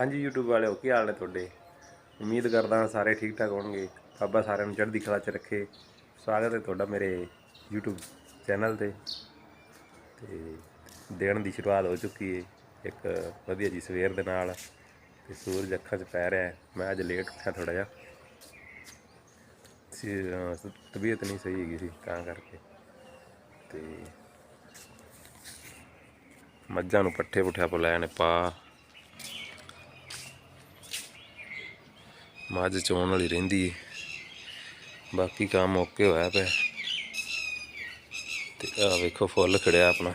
ਹਾਂਜੀ, YouTube ਵਾਲਿਓ, ਕੀ ਹਾਲ ਨੇ ਤੁਹਾਡੇ? ਉਮੀਦ ਕਰਦਾ ਹਾਂ ਸਾਰੇ ਠੀਕ ਠਾਕ ਹੋਣਗੇ। ਬਾਬਾ ਸਾਰਿਆਂ ਨੂੰ ਚੜ੍ਹਦੀ ਕਲਾ 'ਚ ਰੱਖੇ। ਸਵਾਗਤ ਹੈ ਤੁਹਾਡਾ ਮੇਰੇ YouTube ਚੈਨਲ ਤੇ। ਤੇ ਦਿਨ ਦੀ ਸ਼ੁਰੂਆਤ ਹੋ ਚੁੱਕੀ ਹੈ ਇੱਕ ਵਧੀਆ ਜੀ ਸਵੇਰ ਦੇ ਨਾਲ। ਤੇ ਸੂਰਜ ਅੱਖਾਂ 'ਚ ਪੈ ਰਿਹਾ ਹੈ। ਮੈਂ ਅੱਜ ਲੇਟ ਉੱਠਿਆ ਥੋੜਾ ਜਿਹਾ। ਸੀ, ਤਬੀਅਤ ਨਹੀਂ ਸਹੀ ਹੈਗੀ ਸੀ, ਤਾਂ ਕਰਕੇ। ਤੇ ਮੱਝਾਂ ਨੂੰ ਪੱਠੇ ਪੁੱਠਿਆ ਪਲਾਇਆ ਨੇ ਪਾ। ਮੱਝ ਚੋਣ ਵਾਲੀ ਰਹਿੰਦੀ ਏ। ਬਾਕੀ ਕੰਮ ਓਕੇ ਹੋਇਆ ਪਿਆ। ਤੇ ਆ ਵੇਖੋ ਫੁੱਲ ਖੜਿਆ ਆਪਣਾ।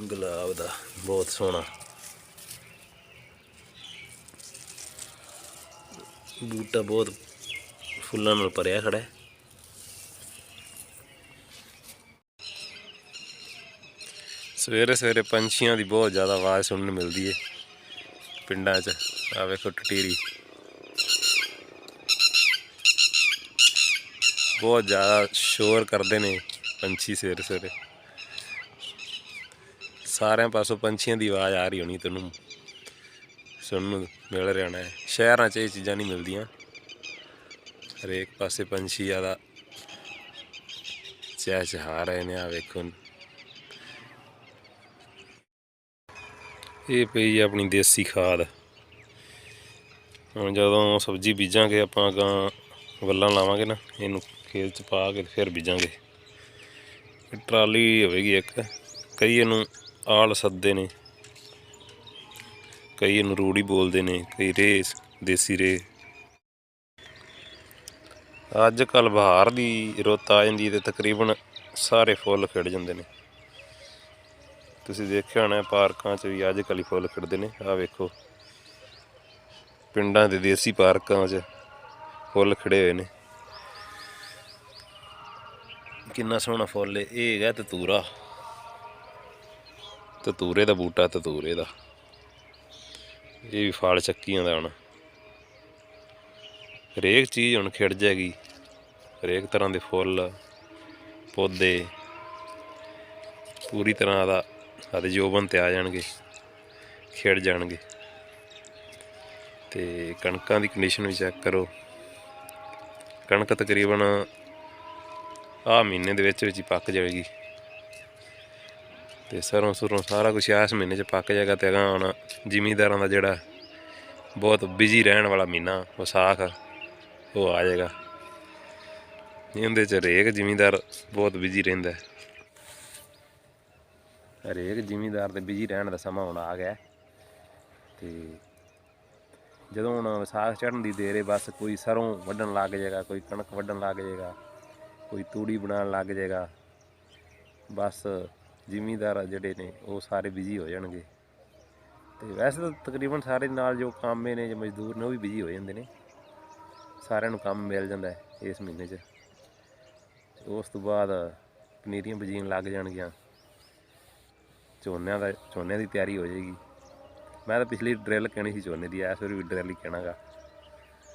ਗੁਲਾਬ ਦਾ, ਬਹੁਤ ਸੋਹਣਾ। ਬੂਟਾ ਬਹੁਤ ਫੁੱਲਾਂ ਨਾਲ ਭਰਿਆ ਖੜਾ ਹੈ ਸਵੇਰੇ ਸਵੇਰੇ ਪੰਛੀਆਂ ਦੀ ਬਹੁਤ ਜ਼ਿਆਦਾ ਆਵਾਜ਼ ਸੁਣਨ ਨੂੰ ਮਿਲਦੀ ਹੈ ਪਿੰਡਾਂ 'ਚ। ਆ ਵੇਖੋ ਟਟੀਰੀ। ਬਹੁਤ ਜ਼ਿਆਦਾ ਸ਼ੋਰ ਕਰਦੇ ਨੇ ਪੰਛੀ ਸਵੇਰੇ ਸਵੇਰੇ। ਸਾਰਿਆਂ ਪਾਸੋਂ ਪੰਛੀਆਂ ਦੀ ਆਵਾਜ਼ ਆ ਰਹੀ ਹੋਣੀ ਤੈਨੂੰ। ਸੁਣਨ ਨੂੰ ਮਿਲ ਰਿਹਾ ਹੈ ਸ਼ਹਿਰਾਂ 'ਚ ਇਹ ਚੀਜ਼ਾਂ ਨਹੀਂ ਮਿਲਦੀਆਂ। ਹਰੇਕ ਪਾਸੇ ਪੰਛੀ ਜ਼ਿਆਦਾ ਚਹਿਚਹਾ ਰਹੇ ਨੇ ਆ ਵੇਖੋ। ਇਹ ਪਈ ਆਪਣੀ ਦੇਸੀ ਖਾਦ। ਹੁਣ ਜਦੋਂ ਸਬਜ਼ੀ ਬੀਜਾਂਗੇ, ਆਪਾਂ ਅਗਾਂ ਵੱਲਾਂ ਲਾਵਾਂਗੇ ਨਾ, ਇਹਨੂੰ ਖੇਤ ਚ ਪਾ ਕੇ ਫਿਰ ਬੀਜਾਂਗੇ। ਟਰਾਲੀ ਹੋਵੇਗੀ ਇੱਕ। ਕਈ ਇਹਨੂੰ ਆਲ ਸੱਦੇ ਨੇ। ਕਈ ਇਹਨੂੰ ਰੂੜੀ ਬੋਲਦੇ ਨੇ, ਕਈ ਰੇ, ਦੇਸੀ ਰੇ। ਅੱਜ ਕੱਲ ਬਹਾਰ ਦੀ ਰੁੱਤ ਆ ਜਾਂਦੀ ਤੇ ਤਕਰੀਬਨ ਸਾਰੇ ਫੁੱਲ ਖਿੜ ਜਾਂਦੇ ਨੇ। ਤੁਸੀਂ ਦੇਖਿਆ ਹੋਣਾ ਪਾਰਕਾਂ 'ਚ ਵੀ ਅੱਜ ਕੱਲ੍ਹ ਹੀ ਫੁੱਲ ਖਿੜਦੇ ਨੇ। ਆਹ ਵੇਖੋ, ਪਿੰਡਾਂ ਦੇ ਦੇਸੀ ਪਾਰਕਾਂ 'ਚ ਫੁੱਲ ਖਿੜੇ ਹੋਏ ਨੇ। ਕਿੰਨਾ ਸੋਹਣਾ ਫੁੱਲ ਇਹ ਹੈਗਾ ਤਤੂਰਾ। ਤਤੂਰੇ ਦਾ ਬੂਟਾ, ਤਤੂਰੇ ਦਾ। ਇਹ ਵੀ ਫਾਲ ਚੱਕੀਆਂ ਦਾ ਹੁਣ। ਹਰੇਕ ਚੀਜ਼ ਹੁਣ ਖਿੜ ਜਾਏਗੀ। ਹਰੇਕ ਤਰ੍ਹਾਂ ਦੇ ਫੁੱਲ, ਪੌਦੇ, ਪੂਰੀ ਤਰ੍ਹਾਂ ਦਾ ਆਦੇ ਜੋਬਨ ਤੇ ਆ ਜਾਣਗੇ ਖਿੜ ਜਾਣਗੇ। ਤੇ ਕਣਕਾਂ ਦੀ ਕੰਡੀਸ਼ਨ ਵੀ ਚੈੱਕ ਕਰੋ। ਕਣਕ ਤਕਰੀਬਨ ਆ ਮਹੀਨੇ ਦੇ ਵਿੱਚ ਵਿੱਚ ਹੀ ਪੱਕ ਜਾਏਗੀ ਤੇ ਸਰੋਂ ਸੁਰੋਂ ਸਾਰਾ ਕੁਝ ਇਸ ਮਹੀਨੇ 'ਚ ਪੱਕ ਜਾਏਗਾ ਤੇ ਅਗਾਂਹ ਹੁਣ ਜ਼ਿਮੀਂਦਾਰਾਂ ਦਾ ਜਿਹੜਾ ਬਹੁਤ ਬਿਜ਼ੀ ਰਹਿਣ ਵਾਲਾ ਮਹੀਨਾ, ਵਿਸਾਖ, ਉਹ ਆ ਜਾਏਗਾ। ਇਹਦੇ 'ਚ ਹਰੇਕ ਜ਼ਿਮੀਂਦਾਰ ਬਹੁਤ ਬਿਜ਼ੀ ਰਹਿੰਦਾ। ਹੈ ਹਰੇਕ ਜ਼ਿਮੀਂਦਾਰ ਦੇ ਬਿਜ਼ੀ ਰਹਿਣ ਦਾ ਸਮਾਂ ਹੁਣ ਆ ਗਿਆ। ਹੈ। ਤੇ ਜਦੋਂ ਹੁਣ ਵਿਸਾਖ ਚੜ੍ਹਨ ਦੀ ਦੇਰ ਹੈ ਬਸ ਕੋਈ ਸਰੋਂ ਵੱਢਣ ਲੱਗ ਜਾਏਗਾ, ਕੋਈ ਕਣਕ ਵੱਢਣ ਲੱਗ ਜਾਏਗਾ, ਕੋਈ ਤੂੜੀ ਬਣਾਉਣ ਲੱਗ ਜਾਏਗਾ, ਬਸ ਜ਼ਿਮੀਂਦਾਰ ਜਿਹੜੇ ਨੇ ਉਹ ਸਾਰੇ ਬਿਜ਼ੀ ਹੋ ਜਾਣਗੇ। ਤੇ ਵੈਸੇ ਤਾਂ ਤਕਰੀਬਨ ਸਾਰੇ ਨਾਲ ਜੋ ਕਾਮੇ ਨੇ, ਜਾਂ ਮਜ਼ਦੂਰ ਨੇ, ਉਹ ਵੀ ਬਿਜ਼ੀ ਹੋ ਜਾਂਦੇ ਨੇ। ਸਾਰਿਆਂ ਨੂੰ ਕੰਮ ਮਿਲ ਜਾਂਦਾ ਇਸ ਮਹੀਨੇ 'ਚ। ਉਸ ਤੋਂ ਬਾਅਦ ਪਨੀਰੀਆਂ ਬੀਜਣ ਲੱਗ ਜਾਣਗੀਆਂ। ਝੋਨਿਆਂ ਦਾ, ਝੋਨੇ ਦੀ ਤਿਆਰੀ ਹੋ ਜਾਏਗੀ। ਮੈਂ ਤਾਂ ਪਿਛਲੀ ਡਰਿੱਲ ਕਹਿਣੀ ਸੀ ਝੋਨੇ ਦੀ, ਇਸ ਵਾਰੀ ਵੀ ਡਰਿੱਲ ਹੀ ਕਹਿਣਾਗਾ।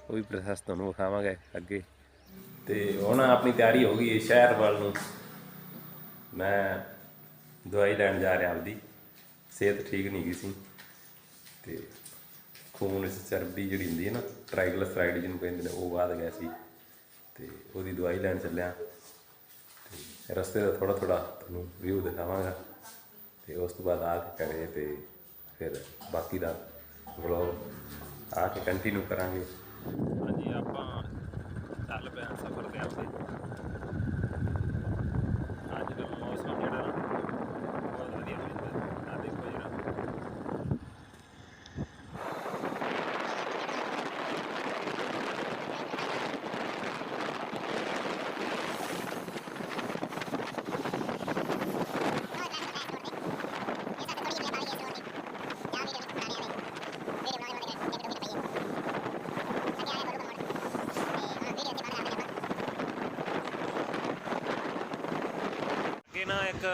ਉਹ ਵੀ ਪ੍ਰੋਸੈਸ ਤੁਹਾਨੂੰ ਵਿਖਾਵਾਂਗੇ ਅੱਗੇ। ਤੇ ਹੁਣ ਆਪਣੀ ਤਿਆਰੀ ਹੋ ਗਈ ਹੈ ਸ਼ਹਿਰ ਵੱਲ ਨੂੰ। ਮੈਂ ਦਵਾਈ ਲੈਣ ਜਾ ਰਿਹਾ ਆਪਦੀ। ਸਿਹਤ ਠੀਕ ਨਹੀਂ ਗਈ ਸੀ। ਤੇ ਖੂਨ ਵਿੱਚ ਚਰਬੀ ਜਿਹੜੀ ਹੁੰਦੀ ਹੈ ਨਾ ਟ੍ਰਾਈਗਲਿਸਰਾਈਡ ਜਿਹਨੂੰ ਕਹਿੰਦੇ ਨੇ, ਉਹ ਵੱਧ ਗਿਆ ਸੀ। ਤੇ ਉਹਦੀ ਦਵਾਈ ਲੈਣ ਚੱਲਿਆ। ਤੇ ਰਸਤੇ ਦਾ ਥੋੜਾ ਥੋੜਾ ਤੁਹਾਨੂੰ ਵਿਊ ਦਿਖਾਵਾਂਗਾ। ਤੇ ਉਸ ਤੋਂ ਬਾਅਦ ਆ ਕੇ ਘਰੇ ਤੇ ਫਿਰ ਬਾਕੀ ਦਾ ਵਲੌਗ ਆ ਕੇ ਕੰਟੀਨਿਊ ਕਰਾਂਗੇ। ਹਾਂਜੀ, ਆਪਾਂ ਚੱਲ ਪਿਆ ਸਫ਼ਰ ਤੇ ਆਪਦੇ ਅੱਜ ਦਾ ਮੌਸਮ ਜਿਹੜਾ ਨਾ ਬਹੁਤ ਵਧੀਆ ਰਹਿੰਦਾ ਆ ਦੇਖੋ ਜਿਹੜਾ ਅੱਗੇ ਨਾ ਇੱਕ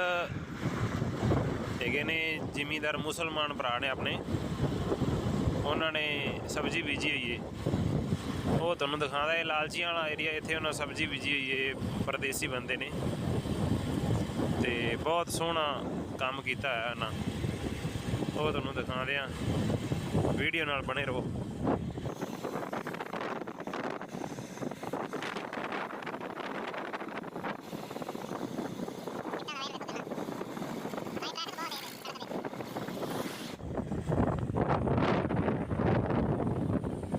ਹੈਗੇ ਨੇ, ਜ਼ਿਮੀਂਦਾਰ ਮੁਸਲਮਾਨ ਭਰਾ ਨੇ ਆਪਣੇ। ਉਹਨਾਂ ਨੇ ਸਬਜ਼ੀ ਬੀਜੀ ਹੋਈ ਏ। ਉਹ ਤੁਹਾਨੂੰ ਦਿਖਾਉਂਦਾ, ਇਹ ਲਾਲਚੀਆਂ ਵਾਲਾ ਏਰੀਆ ਇੱਥੇ ਉਹਨਾਂ ਸਬਜ਼ੀ ਬੀਜੀ ਹੋਈ ਏ ਪਰਦੇਸੀ ਬੰਦੇ ਨੇ। ਤੇ ਬਹੁਤ ਸੋਹਣਾ ਕੰਮ ਕੀਤਾ ਹੈ ਉਹਨਾਂ। ਉਹ ਤੁਹਾਨੂੰ ਦਿਖਾਉਂਦੇ ਆ। ਵੀਡੀਓ ਨਾਲ ਬਣੇ ਰਹੋ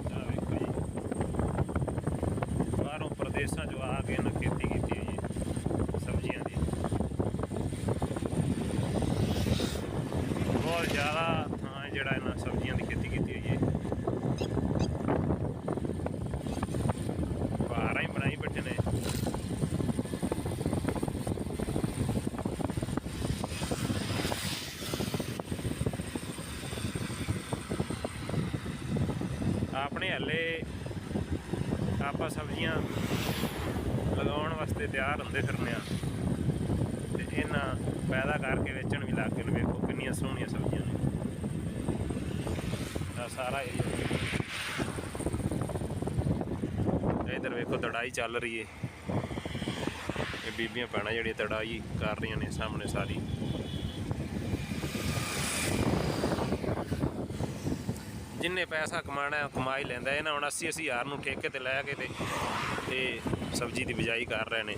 ਆਹ ਵੇਖੋ ਜੀ ਬਾਹਰੋਂ ਪ੍ਰਦੇਸ਼ਾਂ ਚੋਂ ਆ ਕੇ ਇਹਨਾਂ ਖੇਤੀ ਕੀਤੀ ਹੋਈ ਹੈ ਸਬਜ਼ੀਆਂ ਦੀ ਬਹੁਤ ਜ਼ਿਆਦਾ ਥਾਂ ਜਿਹੜਾ ਇਹਨਾਂ ਸਬਜ਼ੀਆਂ ਦੀ ਖੇਤੀ ਕੀਤੀ ਹੋਈ ਹੈ ਪਹਾੜਾਂ ਹੀ ਬਣਾਈ ਬੈਠੇ ਨੇ ਆਪਣੇ ਹੱਲੇ ਆਪਾਂ ਸਬਜ਼ੀਆਂ ਲਗਾਉਣ ਵਾਸਤੇ ਤਿਆਰ ਹੁੰਦੇ ਫਿਰਨੇ ਆ ਤੇ ਪੈਦਾ ਕਰਕੇ ਵੇਚਣ ਵੀ ਲੱਗ ਗਏ ਨੇ, ਵੇਖੋ ਕਿੰਨੀਆਂ ਸੋਹਣੀਆਂ ਸਬਜ਼ੀਆਂ ਨੇ। ਆ ਸਾਰਾ ਏਰੀਆ ਇਧਰ ਵੇਖੋ ਤੜਾਈ ਚੱਲ ਰਹੀ ਏ। ਇਹ ਬੀਬੀਆਂ ਭੈਣਾਂ ਜਿਹੜੀਆਂ ਤੜਾਈ ਕਰ ਰਹੀਆਂ ਨੇ ਸਾਹਮਣੇ ਸਾਰੀ। ਜਿੰਨੇ ਪੈਸਾ ਕਮਾਣਾ ਹੈ ਕਮਾ ਹੀ ਲੈਂਦਾ ਇਹਨਾਂ ਹੁਣ 80 ਹਜ਼ਾਰ ਨੂੰ ਠੇਕੇ ਤੇ ਲੈ ਕੇ ਤੇ ਤੇ ਸਬਜ਼ੀ ਦੀ ਬਿਜਾਈ ਕਰ ਰਹੇ ਨੇ।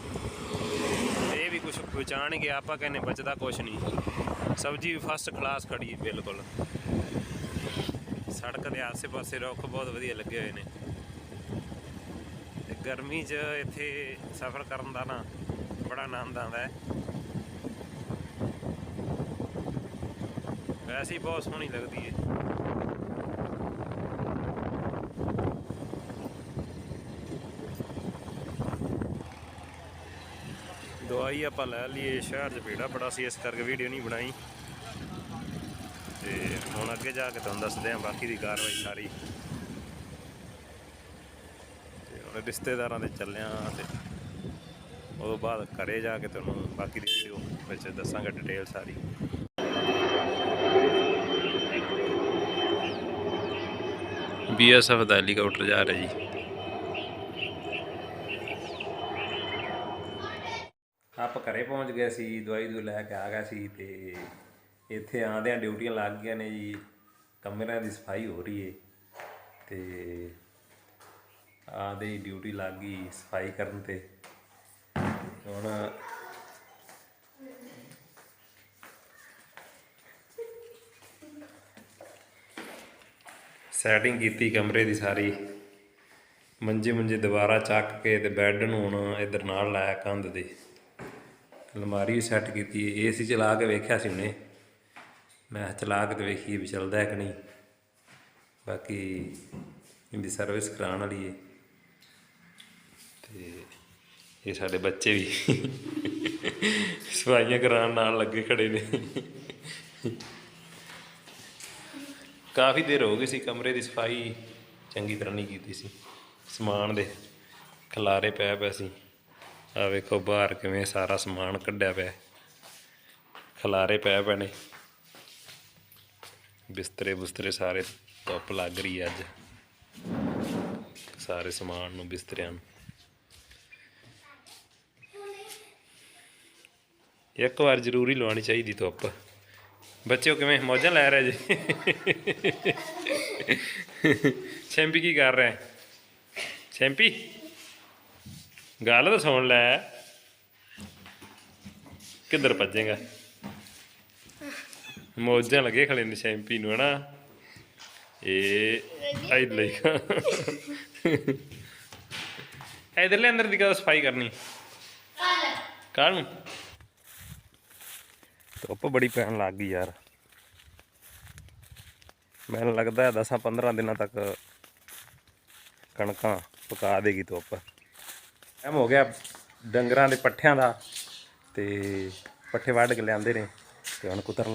ਵੀ ਕੁਝ ਬਚਾਣਗੇ ਆਪਾਂ ਕਹਿੰਨੇ ਬਚਦਾ ਕੁਝ ਨਹੀਂ। ਸਬਜ਼ੀ ਵੀ ਫਸਟ ਕਲਾਸ ਖੜੀ ਹੈ ਬਿਲਕੁਲ। ਸੜਕ ਦੇ ਆਸੇ-ਪਾਸੇ ਰੁੱਖ ਬਹੁਤ ਵਧੀਆ ਲੱਗੇ ਹੋਏ ਨੇ। ਤੇ ਗਰਮੀ 'ਚ ਇੱਥੇ ਸਫ਼ਰ ਕਰਨ ਦਾ ਨਾ ਬੜਾ ਆਨੰਦ ਆਉਂਦਾ ਹੈ। ਵੈਸੇ ਹੀ ਬਹੁਤ ਸੋਹਣੀ ਲੱਗਦੀ ਹੈ। ਦਵਾਈ ਆਪਾਂ ਲੈ ਲਈਏ ਸ਼ਹਿਰ 'ਚ ਭੀੜਾ ਬੜਾ ਸੀ, ਇਸ ਕਰਕੇ ਵੀਡੀਓ ਨਹੀਂ ਬਣਾਈ। ਤੇ ਹੁਣ ਅੱਗੇ ਜਾ ਕੇ ਤੁਹਾਨੂੰ ਦੱਸਦੇ ਹਾਂ ਬਾਕੀ ਦੀ ਕਾਰਵਾਈ ਸਾਰੀ। ਤੇ ਹੁਣ ਰਿਸ਼ਤੇਦਾਰਾਂ ਦੇ ਚੱਲਿਆ ਤੇ ਉਦੋਂ ਬਾਅਦ ਘਰੇ ਜਾ ਕੇ ਤੁਹਾਨੂੰ ਬਾਕੀ ਦੀ ਵੀਡੀਓ ਵਿੱਚ ਦੱਸਾਂਗਾ ਡਿਟੇਲ ਸਾਰੀ। ਬੀਐਸਐਫ ਦਾ ਹੈਲੀਕਾਪਟਰ ਜਾ ਰਿਹਾ ਜੀ ਆਪ ਘਰੇ ਪਹੁੰਚ ਗਏ ਸੀ, ਦਵਾਈ ਦੂ ਲੈ ਕੇ ਆ ਗਿਆ ਸੀ ਤੇ ਇੱਥੇ ਆਂਦਿਆਂ ਡਿਊਟੀਆਂ ਲੱਗ ਗਈਆਂ ਨੇ ਜੀ। ਕਮਰਿਆਂ ਦੀ ਸਫ਼ਾਈ ਹੋ ਰਹੀ ਏ ਤੇ ਆਦੇ ਡਿਊਟੀ ਲੱਗ ਗਈ ਸਫ਼ਾਈ ਕਰਨ ਤੇ। ਹੁਣ ਸੈਟਿੰਗ ਕੀਤੀ ਕਮਰੇ ਦੀ ਸਾਰੀ। ਮੰਜੇ ਮੰਜੇ ਦੁਬਾਰਾ ਚੱਕ ਕੇ ਤੇ ਬੈੱਡ ਨੂੰ ਹੁਣ ਇਧਰ ਨਾਲ ਲਾਇਆ ਕੰਧ ਦੇ ਅਲਮਾਰੀ ਸੈੱਟ ਕੀਤੀ ਏ ਏਸੀ ਚਲਾ ਕੇ ਵੇਖਿਆ ਸੀ ਉਹਨੇ ਮੈਂ ਚਲਾ ਕੇ ਤੇ ਵੇਖੀਏ ਵੀ ਚੱਲਦਾ ਹੈ ਕਿ ਨਹੀਂ। ਬਾਕੀ ਇਹਦੀ ਸਰਵਿਸ ਕਰਾਉਣ ਵਾਲੀ ਹੈ। ਤੇ ਇਹ ਸਾਡੇ ਬੱਚੇ ਵੀ ਸਫਾਈਆਂ ਕਰਾਉਣ ਨਾਲ ਲੱਗੇ ਖੜੇ ਨੇ। ਕਾਫੀ ਦੇਰ ਹੋ ਗਈ ਸੀ ਕਮਰੇ ਦੀ ਸਫ਼ਾਈ ਚੰਗੀ ਤਰ੍ਹਾਂ ਨਹੀਂ ਕੀਤੀ ਸੀ। ਸਮਾਨ ਦੇ ਖਲਾਰੇ ਪੈ ਪਏ ਸੀ। ਆ ਵੇਖੋ ਬਾਹਰ ਕਿਵੇਂ ਸਾਰਾ ਸਮਾਨ ਕੱਢਿਆ ਪਿਆ। ਖਲਾਰੇ ਪੈ ਪਏ ਨੇ ਬਿਸਤਰੇ ਬੁਸਤਰੇ ਸਾਰੇ ਧੁੱਪ ਲੱਗ ਰਹੀ ਹੈ ਅੱਜ। ਸਾਰੇ ਸਮਾਨ ਨੂੰ ਬਿਸਤਰਿਆਂ ਨੂੰ। ਇੱਕ ਵਾਰ ਜ਼ਰੂਰੀ ਲਵਾਉਣੀ ਚਾਹੀਦੀ ਧੁੱਪ। ਬੱਚਿਓ ਕਿਵੇਂ? ਮੌਜਾਂ ਲੈ ਰਹੇ ਜੀ। ਚੈਂਪੀ ਕੀ ਕਰ ਰਿਹਾ? ਹੈ ਚੈਂਪੀ ਗੱਲ ਤਾਂ ਸੁਣ ਲੈ। ਕਿੱਧਰ ਭੱਜੇਗਾ? ਮੌਜਾਂ ਲੱਗੇ ਖਲੇ ਨੇ ਚੈਂਪੀ ਨੂੰ, ਹਨਾ? ਇਹ ਆਈ ਲਈਗਾ ਇਧਰਲੇ ਅੰਦਰ ਦੀ ਕਦੋਂ ਸਫ਼ਾਈ ਕਰਨੀ? ਕੱਲ ਨੂੰ। ਧੁੱਪ ਬੜੀ ਪੈਣ ਲੱਗ ਗਈ ਯਾਰ। ਮੈਨੂੰ ਲੱਗਦਾ 10 15 ਦਿਨਾਂ ਤੱਕ ਕਣਕਾਂ ਪਕਾ ਦੇਗੀ ਧੁੱਪ। ਟਾਈਮ ਹੋ ਗਿਆ ਡੰਗਰਾਂ ਦੇ ਪੱਠਿਆਂ ਦਾ ਤੇ ਪੱਠੇ ਵੱਢ ਕੇ ਲਿਆਂਦੇ ਨੇ ਤੇ ਹੁਣ ਕੁਤਰਨ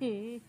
嗯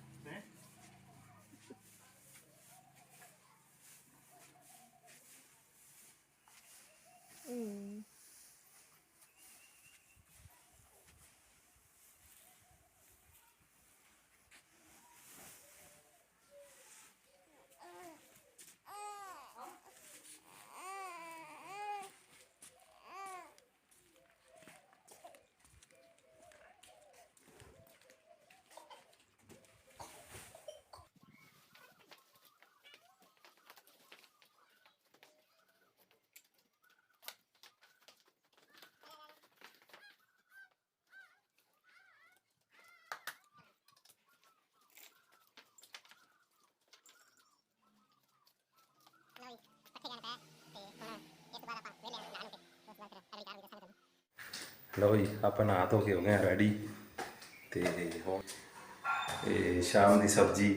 ਲਓ ਜੀ, ਆਪਾਂ ਨਹਾ ਧੋ ਕੇ ਹੋ ਗਏ ਆ ਰੈਡੀ ਤੇ ਹੁਣ ਇਹ ਸ਼ਾਮ ਦੀ ਸਬਜ਼ੀ,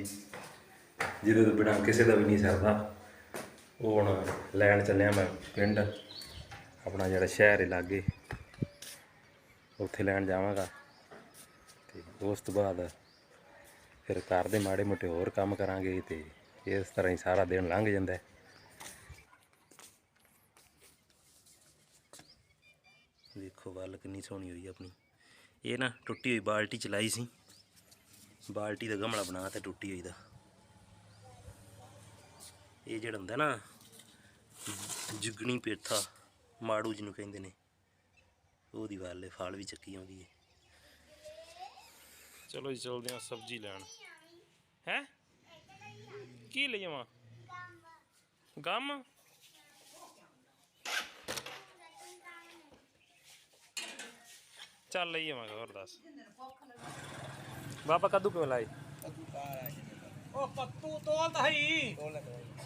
ਜਿਹਦੇ ਤੋਂ ਬਿਨਾਂ ਕਿਸੇ ਦਾ ਵੀ ਨਹੀਂ ਸਰਦਾ। ਉਹ ਹੁਣ ਲੈਣ ਚੱਲਿਆ ਮੈਂ ਪਿੰਡ, ਆਪਣਾ ਜਿਹੜਾ ਸ਼ਹਿਰ ਹੈ ਲਾਗੇ, ਉੱਥੇ ਲੈਣ ਜਾਵਾਂਗਾ। ਤੇ ਉਸ ਤੋਂ ਬਾਅਦ ਫਿਰ ਘਰ ਦੇ ਮਾੜੇ ਮੋਟੇ ਹੋਰ ਕੰਮ ਕਰਾਂਗੇ ਤੇ ਇਸ ਤਰ੍ਹਾਂ ਹੀ ਸਾਰਾ ਦਿਨ ਲੰਘ ਜਾਂਦਾ ਹੈ। ਵੇਖੋ ਵੱਲ ਕਿੰਨੀ ਸੋਹਣੀ ਹੋਈ ਆਪਣੀ। ਇਹ ਨਾ ਟੁੱਟੀ ਹੋਈ ਬਾਲਟੀ ਚਲਾਈ ਸੀ। ਬਾਲਟੀ ਦਾ ਗਮਲਾ ਬਣਾ ਤੇ ਟੁੱਟੀ ਹੋਈ ਦਾ। ਇਹ ਜਿਹੜਾ ਹੁੰਦਾ ਨਾ, ਜੁਗਣੀ ਪੇਠਾ, ਮਾੜੂ ਜਿਹਨੂੰ ਕਹਿੰਦੇ ਨੇ, ਉਹਦੀ ਵਾਲੇ ਫਾਲ ਵੀ ਚੱਕੀ ਆਉਂਦੀ ਹੈ ਚਲੋ ਜੀ, ਚਲਦੇ ਹਾਂ ਸਬਜ਼ੀ ਲੈਣ। ਹੈ? ਕੀ ਲੈ ਜਾਵਾਂ ਗਮ। ਚੱਲ ਲਈ ਆਵਾਂਗਾ ਹੋਰ ਦੱਸ। ਬਾਬਾ ਕਦੋਂ ਕਿਉਂ ਲਾਈ ਉਹ ਪੱਤੂ ਤੋਲ ਤਾਂ ਹੀ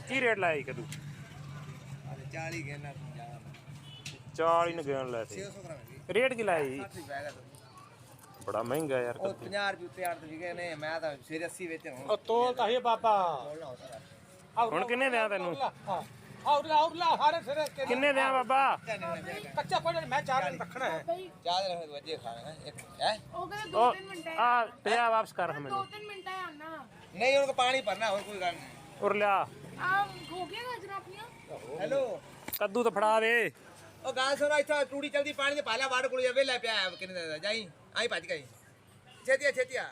ਕੀ ਰੇਟ ਲਾਈ ਕਦੋਂ? 40 ਗੇਨਾ 40 ਨੂੰ ਗਿਣ ਲੈ ਤੇ 600 ਗ੍ਰਾਮ ਰੇਟ ਕੀ ਲਾਈ ਦੀ ਬੜਾ ਮਹਿੰਗਾ ਯਾਰ ਉਹ 50 ਰੁਪਏ ਉੱਤੇ ਆੜ ਤੇ ਵਿਕੇ ਨੇ ਮੈਂ ਤਾਂ ਸਿਰ 80 ਵੇਚਣ ਹੁਣ ਉਹ ਤੋਲ ਤਾਂ ਹੀ ਬਾਬਾ। ਹੁਣ ਕਿੰਨੇ ਦਿਆਂ ਤੈਨੂੰ? ਆਉਰ ਲਾ ਆਉਰ ਲਾ ਹਾਰੇ ਸਿਰੇ ਤੇ ਕਿੰਨੇ ਦਿਆਂ ਬਾਬਾ? ਕੱਚਾ ਕੋਈ ਨਹੀਂ, ਮੈਂ ਚਾਰ ਦਿਨ ਰੱਖਣਾ ਹੈ। ਚਾਹ ਦੇ ਰਹੇ ਵਜੇ ਖਾਣਾ ਹੈ ਇੱਕ ਹੈ? ਉਹ ਕਹਿੰਦਾ ਦੋ ਤਿੰਨ ਮਿੰਟ ਹੈ। ਆ ਪਿਆ ਵਾਪਸ ਕਰ ਦੋ ਮੈਨੂੰ। ਤਿੰਨ ਮਿੰਟ ਹੈ ਆਣਾ ਨਹੀਂ ਉਹਨਾਂ ਕੋ ਪਾਣੀ ਭਰਨਾ ਹੋਰ ਕੋਈ ਗੱਲ ਨਹੀਂ। ਉਰ ਲਿਆ। ਆ ਹੋ ਗਿਆ ਗਾਜਰਾਂ ਆਪਣੀਆਂ ਹੈਲੋ। ਕੱਦੂ ਤਾਂ ਫੜਾ ਦੇ। ਉਹ ਗੱਲ ਸੁਣੋ ਇੱਥੇ ਟੂੜੀ ਚਲਦੀ ਪਾਣੀ ਦੇ ਪਾਲਾ ਵਾੜ ਕੋਲ ਵੇਲਾ ਪਿਆ ਹੈ ਕਿੰਨੇ ਦਾ ਜਾਈ ਆਈ ਭੱਜ ਗਈ ਛੇਤੀ ਆ ਛੇਤੀ ਆ।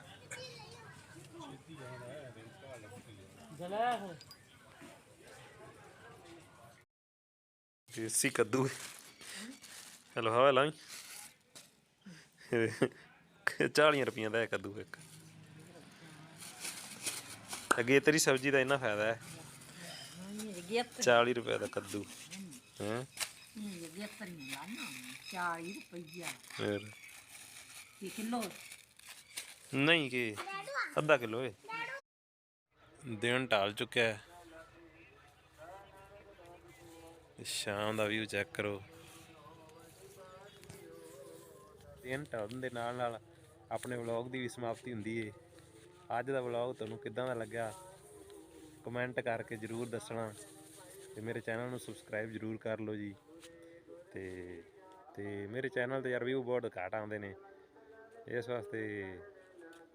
ਦੇਸੀ ਕੱਦੂ ਹੈਲੋ ਹਵਾ ਲਾਈ 40 ਰੁਪਈਆ ਦਾ ਇਹ ਕੱਦੂ ਇੱਕ ਅੱਗੇ ਤੇਰੀ ਸਬਜ਼ੀ ਦਾ ਇੰਨਾ ਫਾਇਦਾ ਹੈ 40 ਰੁਪਏ ਦਾ ਕੱਦੂ ਹਾਂ ਰੁਪਈਆ ਫਿਰ ਕੀ ਕਿਲੋ ਨਹੀਂ ਕਿ ਅੱਧਾ ਕਿਲੋ ਏ ਦਿਨ ਢਾਲ ਚੁੱਕਿਆ ਹੈ ਤੇ ਸ਼ਾਮ ਦਾ ਵਿਊ ਚੈੱਕ ਕਰੋ। ਤਿੰਨ ਟਰਨ ਦੇ ਨਾਲ ਨਾਲ ਆਪਣੇ ਵਲੌਗ ਦੀ ਵੀ ਸਮਾਪਤੀ ਹੁੰਦੀ ਏ। ਅੱਜ ਦਾ ਵਲੌਗ ਤੁਹਾਨੂੰ ਕਿੱਦਾਂ ਦਾ ਲੱਗਿਆ? ਕਮੈਂਟ ਕਰਕੇ ਜਰੂਰ ਦੱਸਣਾ ਤੇ ਮੇਰੇ ਚੈਨਲ ਨੂੰ ਸਬਸਕ੍ਰਾਈਬ ਜਰੂਰ ਕਰ ਲਓ ਜੀ। ਤੇ ਤੇ ਮੇਰੇ ਚੈਨਲ ਤੇ ਯਾਰ ਵਿਊ ਬਹੁਤ ਘੱਟ ਆਉਂਦੇ ਨੇ। ਇਸ ਵਾਸਤੇ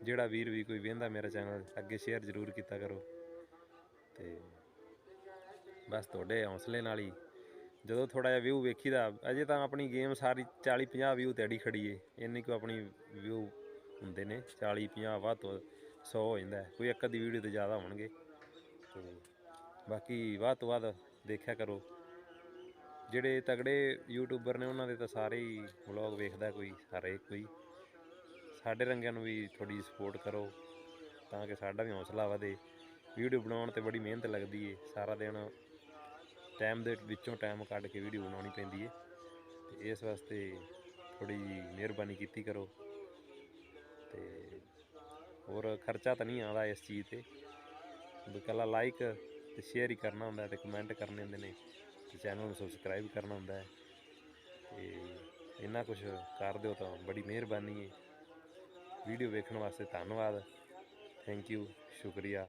ਜਿਹੜਾ ਵੀਰ ਵੀ ਕੋਈ ਵੇਂਦਾ ਮੇਰਾ ਚੈਨਲ ਅੱਗੇ ਸ਼ੇਅਰ ਜ਼ਰੂਰ ਕੀਤਾ ਕਰੋ। ਤੇ ਬਸ ਤੁਹਾਡੇ ਹੌਸਲੇ ਨਾਲ ਹੀ ਜਦੋਂ ਥੋੜਾ ਜਿਹਾ ਵਿਊ ਵੇਖੀਦਾ, ਅਜੇ ਤਾਂ ਆਪਣੀ ਗੇਮ ਸਾਰੀ 40 50 ਵਿਊ ਤੇ ਅੜੀ ਖੜੀ ਏ। ਇੰਨੀ ਕੁ ਆਪਣੀ ਵਿਊ ਹੁੰਦੇ ਨੇ 40 50 ਵੱਧ ਤੋਂ 100 ਹੋ ਜਾਂਦਾ ਕੋਈ ਇੱਕ ਅੱਧੀ ਵੀਡੀਓ ਤੇ ਜ਼ਿਆਦਾ ਹੋਣਗੇ। ਤੇ ਬਾਕੀ ਵੱਧ ਤੋਂ ਵੱਧ ਦੇਖਿਆ ਕਰੋ। ਜਿਹੜੇ ਤਗੜੇ ਯੂਟਿਊਬਰ ਨੇ, ਉਹਨਾਂ ਦੇ ਤਾਂ ਸਾਰੇ ਹੀ ਵਲੌਗ ਵੇਖਦਾ ਕੋਈ ਸਾਰੇ ਕੋਈ। ਸਾਡੇ ਰੰਗਿਆਂ ਨੂੰ ਵੀ ਥੋੜੀ ਸਪੋਰਟ ਕਰੋ, ਤਾਂ ਕਿ ਸਾਡਾ ਵੀ ਹੌਸਲਾ ਵਧੇ। ਵੀਡੀਓ ਬਣਾਉਣ ਤੇ ਬੜੀ ਮਿਹਨਤ ਲੱਗਦੀ ਏ। ਸਾਰਾ ਦਿਨ ਟਾਈਮ ਦੇ ਵਿੱਚੋਂ ਟਾਈਮ ਕੱਢ ਕੇ ਵੀਡੀਓ ਬਣਾਉਣੀ ਪੈਂਦੀ ਹੈ ਤੇ ਇਸ ਵਾਸਤੇ ਥੋੜੀ ਮਿਹਰਬਾਨੀ ਕੀਤੀ ਕਰੋ। ਤੇ ਹੋਰ ਖਰਚਾ ਤਾਂ ਨਹੀਂ ਆਉਂਦਾ ਇਸ ਚੀਜ਼ ਤੇ। ਇਕੱਲਾ ਲਾਈਕ ਤੇ ਸ਼ੇਅਰ ਹੀ ਕਰਨਾ ਹੁੰਦਾ ਤੇ ਕਮੈਂਟ ਕਰਨੇ ਹੁੰਦੇ ਨੇ ਤੇ ਚੈਨਲ ਨੂੰ ਸਬਸਕ੍ਰਾਈਬ ਕਰਨਾ ਹੁੰਦਾ ਹੈ। ਤੇ ਇੰਨਾ ਕੁਝ ਕਰ ਦਿਓ ਤਾਂ ਬੜੀ ਮਿਹਰਬਾਨੀ ਹੈ ਵੀਡੀਓ ਵੇਖਣ ਵਾਸਤੇ ਧੰਨਵਾਦ। ਥੈਂਕ ਯੂ ਸ਼ੁਕਰੀਆ।